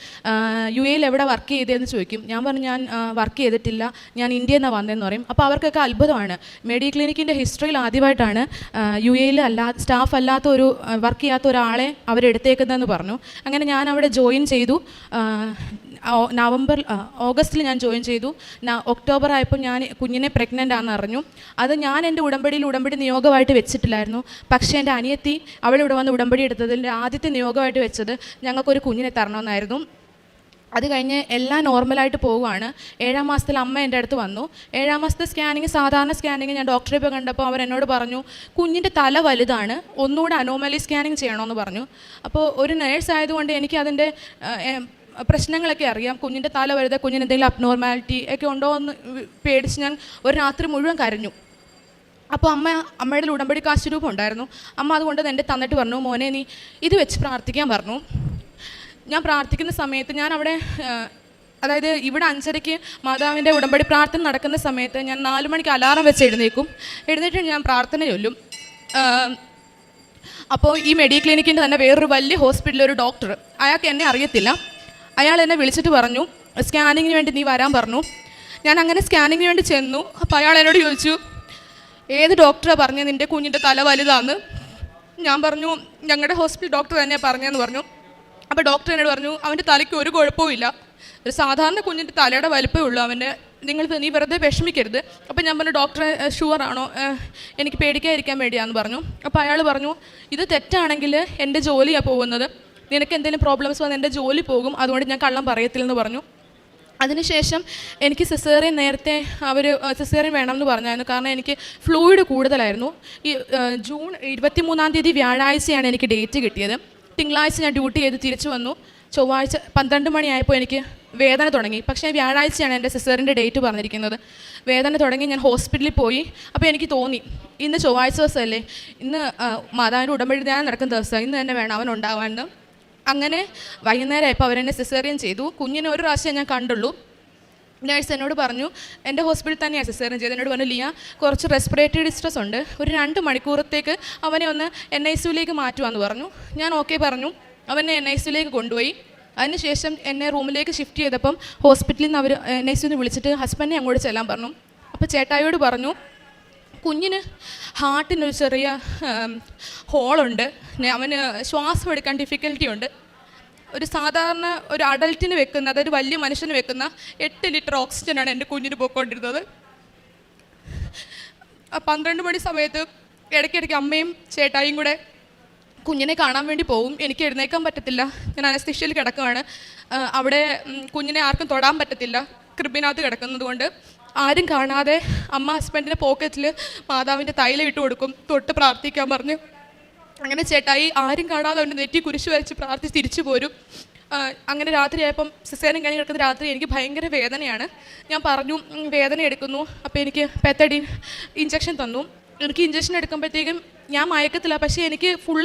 യു എയിൽ എവിടെ വർക്ക് ചെയ്തതെന്ന് ചോദിക്കും. ഞാൻ പറഞ്ഞു ഞാൻ വർക്ക് ചെയ്തിട്ടില്ല. ഞാൻ ഇന്ത്യയിൽ നിന്നാണ് വന്നതെന്ന് പറയും. അപ്പോൾ അവർക്കൊക്കെ അത്ഭുതമാണ്. മെഡി ക്ലിനിക്കിന്റെ ഹിസ്റ്ററിയിൽ ആദ്യമായിട്ടാണ് യു എയിൽ അല്ലാ സ്റ്റാഫ് അല്ലാത്ത ഒരു വർക്ക് ചെയ്യാത്ത ഒരാളെ അവരെടുത്തേക്കുന്നതെന്ന് പറഞ്ഞു. അങ്ങനെ ഞാൻ അവിടെ ജോയിൻ ചെയ്തു. നവംബർ ഓഗസ്റ്റിൽ ഞാൻ ജോയിൻ ചെയ്തു. ഒക്ടോബർ ആയപ്പോൾ ഞാൻ കുഞ്ഞിനെ പ്രഗ്നന്റ് ആണെന്ന് അറിഞ്ഞു. അത് ഞാൻ എന്റെ ഉടമ്പടിയിൽ ഉടമ്പടി നിയോഗമായിട്ട് വെച്ചിട്ടില്ലായിരുന്നു. പക്ഷേ എന്റെ അനിയത്തി അവളിവിടെ വന്ന് ഉടമ്പടി എടുത്തതിന്റെ ആദ്യത്തെ നിയോഗമായിട്ട് വെച്ചത് ഞങ്ങൾക്കൊരു കുഞ്ഞിനെ തരണമെന്നായിരുന്നു. അത് കഴിഞ്ഞ് എല്ലാം നോർമലായിട്ട് പോവുകയാണ്. ഏഴാം മാസത്തിൽ അമ്മ എന്റെ അടുത്ത് വന്നു. ഏഴാം മാസത്തെ സ്കാനിങ് സാധാരണ സ്കാനിങ് ഞാൻ ഡോക്ടറെ പോയി കണ്ടപ്പോൾ അവർ എന്നോട് പറഞ്ഞു കുഞ്ഞിന്റെ തല വലുതാണ് ഒന്നുകൂടെ അനോമലി സ്കാനിങ് ചെയ്യണമെന്ന് പറഞ്ഞു. അപ്പോൾ ഒരു നേഴ്സ് ആയതുകൊണ്ട് എനിക്ക് അതിന്റെ പ്രശ്നങ്ങളൊക്കെ അറിയാം. കുഞ്ഞിന്റെ തല വലുത് കുഞ്ഞിന് എന്തെങ്കിലും അബ്നോർമാലിറ്റി ഒക്കെ ഉണ്ടോ എന്ന് പേടിച്ച് ഞാൻ ഒരു രാത്രി മുഴുവൻ കരഞ്ഞു. അപ്പോൾ അമ്മ അമ്മയുടെ ഉടമ്പടി കാശ് രൂപം ഉണ്ടായിരുന്നു. അമ്മ അതുകൊണ്ട് എന്റെ തന്നിട്ട് പറഞ്ഞു മോനെ നീ ഇത് വെച്ച് പ്രാർത്ഥിക്കാൻ പറഞ്ഞു. ഞാൻ പ്രാർത്ഥിക്കുന്ന സമയത്ത് ഞാൻ അവിടെ അതായത് ഇവിടെ അഞ്ചരയ്ക്ക് മാതാവിന്റെ ഉടമ്പടി പ്രാർത്ഥന നടക്കുന്ന സമയത്ത് ഞാൻ നാല് മണിക്ക് അലാറം വെച്ച് എഴുന്നേക്കും എഴുന്നേറ്റ് ഞാൻ പ്രാർത്ഥന ചൊല്ലും. അപ്പോൾ ഈ മെഡി ക്ലിനിക്കിന്റെ തന്നെ വേറൊരു വലിയ ഹോസ്പിറ്റലിൽ ഒരു ഡോക്ടർ അയാൾക്ക് എന്നെ അറിയത്തില്ല. അയാൾ എന്നെ വിളിച്ചിട്ട് പറഞ്ഞു സ്കാനിങ്ങിന് വേണ്ടി നീ വരാൻ പറഞ്ഞു. ഞാൻ അങ്ങനെ സ്കാനിങ്ങിന് വേണ്ടി ചെന്നു. അപ്പോൾ അയാൾ എന്നോട് ചോദിച്ചു ഏത് ഡോക്ടറാണ് പറഞ്ഞത് നിന്റെ കുഞ്ഞിന്റെ തല വലുതാന്ന്? ഞാൻ പറഞ്ഞു ഞങ്ങളുടെ ഹോസ്പിറ്റൽ ഡോക്ടർ തന്നെയാണ് പറഞ്ഞതെന്ന് പറഞ്ഞു. അപ്പോൾ ഡോക്ടർ എന്നോട് പറഞ്ഞു അവന്റെ തലയ്ക്ക് ഒരു കുഴപ്പമില്ല ഒരു സാധാരണ കുഞ്ഞിന്റെ തലയുടെ വലിപ്പമേ ഉള്ളൂ അവന്റെ നിങ്ങൾ നീ വെറുതെ വിഷമിക്കരുത്. അപ്പോൾ ഞാൻ പറഞ്ഞു ഡോക്ടറെ ഷുവർ ആണോ? എനിക്ക് പേടിക്കാതിരിക്കാൻ വേണ്ടിയാന്ന് പറഞ്ഞു. അപ്പോൾ അയാൾ പറഞ്ഞു ഇത് തെറ്റാണെങ്കിൽ എന്റെ ജോലിയാണ് പോകുന്നത്. നിനക്ക് എന്തെങ്കിലും പ്രോബ്ലംസ് വന്ന് എന്റെ ജോലി പോകും അതുകൊണ്ട് ഞാൻ കള്ളം പറയത്തില്ലെന്ന് പറഞ്ഞു. അതിനുശേഷം എനിക്ക് സിസേറിയൻ നേരത്തെ അവർ സിസേറിയൻ വേണമെന്ന് പറഞ്ഞായിരുന്നു. കാരണം എനിക്ക് ഫ്ലൂയിഡ് കൂടുതലായിരുന്നു. ഈ ജൂൺ ഇരുപത്തി മൂന്നാം തീയതി വ്യാഴാഴ്ചയാണ് എനിക്ക് ഡേറ്റ് കിട്ടിയത്. തിങ്കളാഴ്ച ഞാൻ ഡ്യൂട്ടി ചെയ്ത് തിരിച്ചു വന്നു. ചൊവ്വാഴ്ച പന്ത്രണ്ട് മണിയായപ്പോൾ എനിക്ക് വേദന തുടങ്ങി. പക്ഷേ വ്യാഴാഴ്ചയാണ് എന്റെ സിസ്റ്ററിന്റെ ഡേറ്റ് പറഞ്ഞിരിക്കുന്നത്. വേദന തുടങ്ങി ഞാൻ ഹോസ്പിറ്റലിൽ പോയി. അപ്പോൾ എനിക്ക് തോന്നി ഇന്ന് ചൊവ്വാഴ്ച ദിവസമല്ലേ? ഇന്ന് മാതാവിന്റെ ഉടമ്പടി ധ്യാനം നടക്കുന്ന ദിവസം ഇന്ന് തന്നെ വേണം അവൻ ഉണ്ടാവാമെന്ന് അങ്ങനെ വൈകുന്നേരം ആയപ്പോൾ അവരെന്നെ സിസേറിയൻ ചെയ്തു. കുഞ്ഞിനെ ഒരു പ്രാവശ്യം ഞാൻ കണ്ടുള്ളൂ. നേഴ്സ് എന്നോട് പറഞ്ഞു എന്റെ ഹോസ്പിറ്റലിൽ തന്നെയാണ് സിസേറിയൻ ചെയ്തത്. എന്നോട് പറഞ്ഞു ലിയ കുറച്ച് റെസ്പിറേറ്ററി ഡിസ്ട്രസ് ഉണ്ട്. ഒരു രണ്ട് മണിക്കൂറത്തേക്ക് അവനെ ഒന്ന് എൻ ഐ സിയിലേക്ക് മാറ്റുവാന്ന് പറഞ്ഞു. ഞാൻ ഓക്കെ പറഞ്ഞു. അവനെ എൻ ഐ സിയിലേക്ക് കൊണ്ടുപോയി. അതിനുശേഷം എന്നെ റൂമിലേക്ക് ഷിഫ്റ്റ് ചെയ്തപ്പം ഹോസ്പിറ്റലിൽ നിന്ന് അവർ എൻ ഐ സിന്ന് വിളിച്ചിട്ട് ഹസ്ബൻഡിനെ അങ്ങോട്ട് ചെല്ലാൻ പറഞ്ഞു. അപ്പോൾ ചേട്ടായോട് പറഞ്ഞു കുഞ്ഞിന് ഹാർട്ടിനൊരു ചെറിയ ഹോളുണ്ട്. അവന് ശ്വാസം എടുക്കാൻ ഡിഫിക്കൽറ്റി ഉണ്ട്. ഒരു സാധാരണ ഒരു അഡൽട്ടിന് വെക്കുന്ന അതായത് വലിയ മനുഷ്യന് വെക്കുന്ന എട്ട് ലിറ്റർ ഓക്സിജനാണ് എന്റെ കുഞ്ഞിന് പോയിക്കൊണ്ടിരുന്നത്. പന്ത്രണ്ട് മണി സമയത്ത് ഇടയ്ക്കിടയ്ക്ക് അമ്മയും ചേട്ടായും കൂടെ കുഞ്ഞിനെ കാണാൻ വേണ്ടി പോകും എനിക്ക് എഴുന്നേക്കാൻ പറ്റത്തില്ല. ഞാൻ അനസ്തിഷ്യയിൽ കിടക്കുകയാണ് അവിടെ കുഞ്ഞിനെ ആർക്കും തൊടാൻ പറ്റത്തില്ല. കൃപിനകത്ത് കിടക്കുന്നത് കൊണ്ട് ആരും കാണാതെ അമ്മ ഹസ്ബൻഡിന്റെ പോക്കറ്റിൽ മാതാവിന്റെ തൈല ഇട്ട് കൊടുക്കും. തൊട്ട് പ്രാർത്ഥിക്കാൻ പറഞ്ഞു. അങ്ങനെ ചേട്ടായി ആരും കാണാതെ അവന്റെ നെറ്റി കുരിശ് വരച്ച് പ്രാർത്ഥിച്ച് തിരിച്ചു പോരും. അങ്ങനെ രാത്രിയായപ്പം സിസേനം കഴിഞ്ഞ് കിടക്കുന്ന രാത്രി എനിക്ക് ഭയങ്കര വേദനയാണ്. ഞാൻ പറഞ്ഞു വേദന എടുക്കുന്നു. അപ്പോൾ എനിക്ക് പെത്തടി ഇഞ്ചക്ഷൻ തന്നു. എനിക്ക് ഇഞ്ചക്ഷൻ എടുക്കുമ്പോഴത്തേക്കും ഞാൻ മയക്കത്തില്ല പക്ഷേ എനിക്ക് ഫുൾ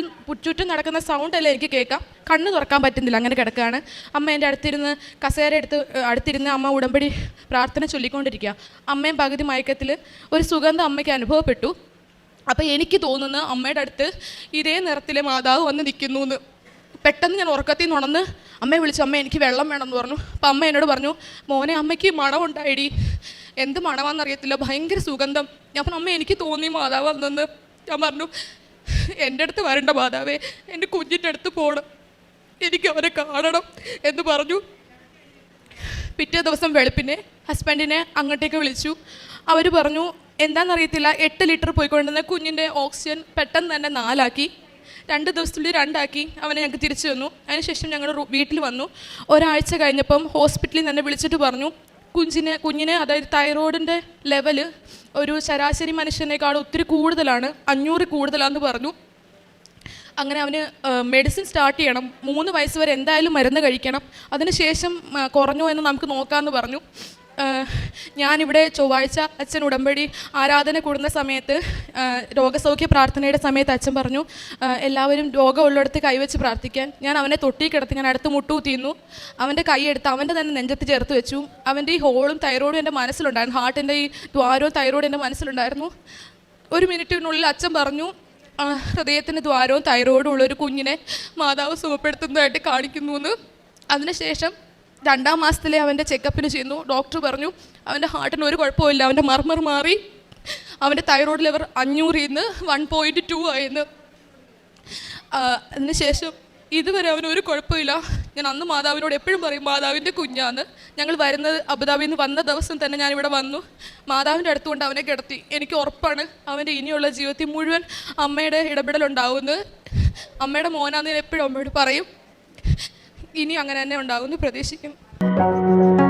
ചുറ്റും നടക്കുന്ന സൗണ്ട് അല്ല എനിക്ക് കേൾക്കാം. കണ്ണ് തുറക്കാൻ പറ്റുന്നില്ല. അങ്ങനെ കിടക്കുകയാണ്. അമ്മ എന്റെ അടുത്തിരുന്ന് കസേര എടുത്ത് അടുത്തിരുന്ന് അമ്മ ഉടമ്പടി പ്രാർത്ഥന ചൊല്ലിക്കൊണ്ടിരിക്കുക. അമ്മയും പകുതി മയക്കത്തിൽ ഒരു സുഗന്ധം അമ്മയ്ക്ക് അനുഭവപ്പെട്ടു. അപ്പോൾ എനിക്ക് തോന്നുന്നു അമ്മയുടെ അടുത്ത് ഇതേ നിറത്തിലെ മാതാവ് വന്ന് നിൽക്കുന്നു എന്ന് പെട്ടെന്ന് ഞാൻ ഉറക്കത്തിൽ നിന്ന് ഉണർന്ന് അമ്മയെ വിളിച്ചു. അമ്മ എനിക്ക് വെള്ളം വേണമെന്ന് പറഞ്ഞു. അപ്പം അമ്മ എന്നോട് പറഞ്ഞു മോനെ അമ്മയ്ക്ക് മണമുണ്ടായിടി. എന്ത് മണമാണെന്നറിയത്തില്ല ഭയങ്കര സുഗന്ധം. ഞാൻ പറഞ്ഞു അമ്മ എനിക്ക് തോന്നി മാതാവ് അന്നെന്ന് ഞാൻ പറഞ്ഞു എന്റെ അടുത്ത് വരണ്ട മാതാവേ എന്റെ കുഞ്ഞിന്റെ അടുത്ത് പോകണം എനിക്ക് അവരെ കാണണം. എന്ന് പറഞ്ഞു. പിറ്റേ ദിവസം വെളുപ്പിനെ ഹസ്ബൻഡിനെ അങ്ങോട്ടേക്ക് വിളിച്ചു. അവർ പറഞ്ഞു എന്താണെന്നറിയത്തില്ല എട്ട് ലിറ്റർ പോയിക്കൊണ്ടിരുന്ന കുഞ്ഞിന്റെ ഓക്സിജൻ പെട്ടെന്ന് തന്നെ നാലാക്കി. രണ്ട് ദിവസത്തിനുള്ളിൽ രണ്ടാക്കി. അവനെ ഞങ്ങൾക്ക് തിരിച്ചു വന്നു അതിനുശേഷം ഞങ്ങൾ വീട്ടിൽ വന്നു. ഒരാഴ്ച കഴിഞ്ഞപ്പം ഹോസ്പിറ്റലിൽ തന്നെ വിളിച്ചിട്ട് പറഞ്ഞു കുഞ്ഞിന് കുഞ്ഞിന് അതായത് തൈറോയിഡിന്റെ ലെവൽ ഒരു ശരാശരി മനുഷ്യനേക്കാൾ ഒത്തിരി കൂടുതലാണ് അഞ്ഞൂറ് കൂടുതലാണെന്ന് പറഞ്ഞു. അങ്ങനെ അവന് മെഡിസിൻ സ്റ്റാർട്ട് ചെയ്യണം. മൂന്ന് വയസ്സ് വരെ എന്തായാലും മരുന്ന് കഴിക്കണം. അതിനുശേഷം കുറഞ്ഞു എന്ന് നമുക്ക് നോക്കാമെന്ന് പറഞ്ഞു. ഞാനിവിടെ ചൊവ്വാഴ്ച അച്ഛൻ ഉടമ്പടി ആരാധന കൂടുന്ന സമയത്ത് രോഗസൗഖ്യ പ്രാർത്ഥനയുടെ സമയത്ത് അച്ഛൻ പറഞ്ഞു എല്ലാവരും രോഗമുള്ളിടത്ത് കൈവച്ച് പ്രാർത്ഥിക്കാൻ. ഞാൻ അവനെ തൊട്ടി കിടത്തി ഞാൻ അടുത്ത് തീന്നു. അവന്റെ കൈയെടുത്ത് അവന്റെ തന്നെ നെഞ്ചത്ത് ചേർത്ത് വെച്ചു. അവന്റെ ഈ ഹോളും തൈറോയിഡും എന്റെ മനസ്സിലുണ്ടായിരുന്നു. ഹാർട്ടിന്റെ ഈ ദ്വാരവും തൈറോയിഡും എന്റെ മനസ്സിലുണ്ടായിരുന്നു. ഒരു മിനിറ്റിനുള്ളിൽ അച്ഛൻ പറഞ്ഞു ഹൃദയത്തിന് ദ്വാരവും തൈറോയിഡും ഉള്ള ഒരു കുഞ്ഞിനെ മാതാവ് സുഖപ്പെടുത്തുന്നതായിട്ട് കാണിക്കുന്നു എന്ന് അതിനുശേഷം രണ്ടാം മാസത്തിലെ അവന്റെ ചെക്കപ്പിന് ചെയ്യുന്നു ഡോക്ടർ പറഞ്ഞു അവന്റെ ഹാർട്ടിന് ഒരു കുഴപ്പമില്ല അവന്റെ മർമർ മാറി. അവന്റെ തൈറോയ്ഡ് ലെവർ അഞ്ഞൂറിൽ നിന്ന് വൺ പോയിന്റ് ടു ആയിരുന്നു അതിനുശേഷം ഇതുവരെ അവന് ഒരു കുഴപ്പമില്ല ഞാൻ അന്ന് മാതാവിനോട് എപ്പോഴും പറയും മാതാവിന്റെ കുഞ്ഞാന്ന്. ഞങ്ങൾ വരുന്നത് അബുദാബിയിൽ നിന്ന് വന്ന ദിവസം തന്നെ ഞാനിവിടെ വന്നു. മാതാവിന്റെ അടുത്തുകൊണ്ട് അവനെ കിടത്തി. എനിക്ക് ഉറപ്പാണ് അവന്റെ ഇനിയുള്ള ജീവിതത്തിൽ മുഴുവൻ അമ്മയുടെ ഇടപെടലുണ്ടാവുമെന്ന്. അമ്മയുടെ മോനാന്ന് ഞാൻ എപ്പോഴും അമ്മയോട് പറയും. ഇനിയും അങ്ങനെ തന്നെ ഉണ്ടാകുമെന്ന് പ്രതീക്ഷിക്കുന്നു.